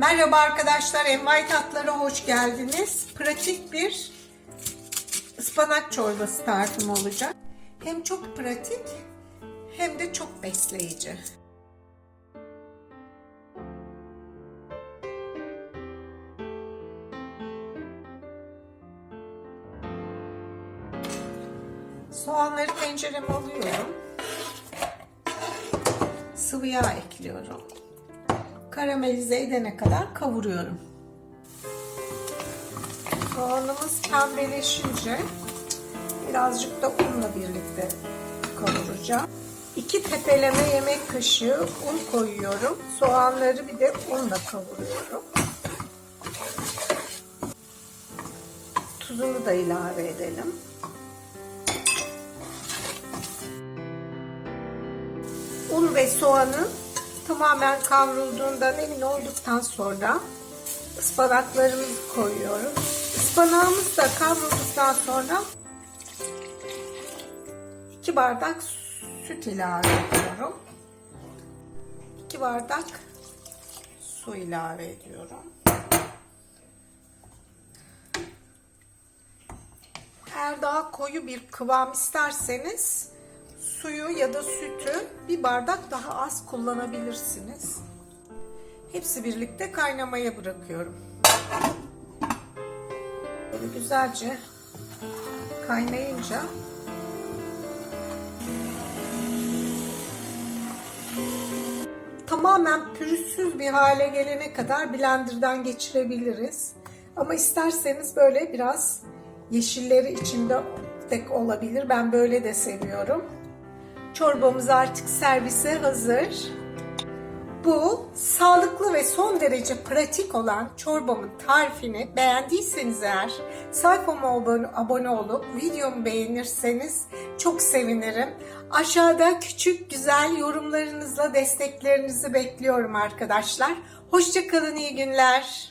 Merhaba arkadaşlar, Envai Tatlılara hoş geldiniz. Pratik bir ıspanak çorbası tarifim olacak. Hem çok pratik hem de çok besleyici. Soğanları tencereme alıyorum. Sıvı yağ ekliyorum karamelize edene kadar kavuruyorum. Soğanımız pembeleşince birazcık da unla birlikte kavuracağım. İki tepeleme yemek kaşığı un koyuyorum. Soğanları bir de unla kavuruyorum. Tuzunu da ilave edelim. Un ve soğanı tamamen kavrulduğundan emin olduktan sonra ıspanaklarımızı koyuyoruz. Ispanağımız da kavrulduktan sonra 2 bardak süt ilave ediyorum. 2 bardak su ilave ediyorum. Eğer daha koyu bir kıvam isterseniz suyu ya da sütü bir bardak daha az kullanabilirsiniz. Hepsi birlikte kaynamaya bırakıyorum. Böyle güzelce kaynayınca tamamen pürüzsüz bir hale gelene kadar blenderdan geçirebiliriz. Ama isterseniz böyle biraz yeşilleri içinde de olabilir. Ben böyle de seviyorum. Çorbamız artık servise hazır. Bu sağlıklı ve son derece pratik olan çorbamın tarifini beğendiyseniz eğer sayfama abone, olup videomu beğenirseniz çok sevinirim. Aşağıda küçük güzel yorumlarınızla desteklerinizi bekliyorum arkadaşlar. Hoşçakalın iyi günler.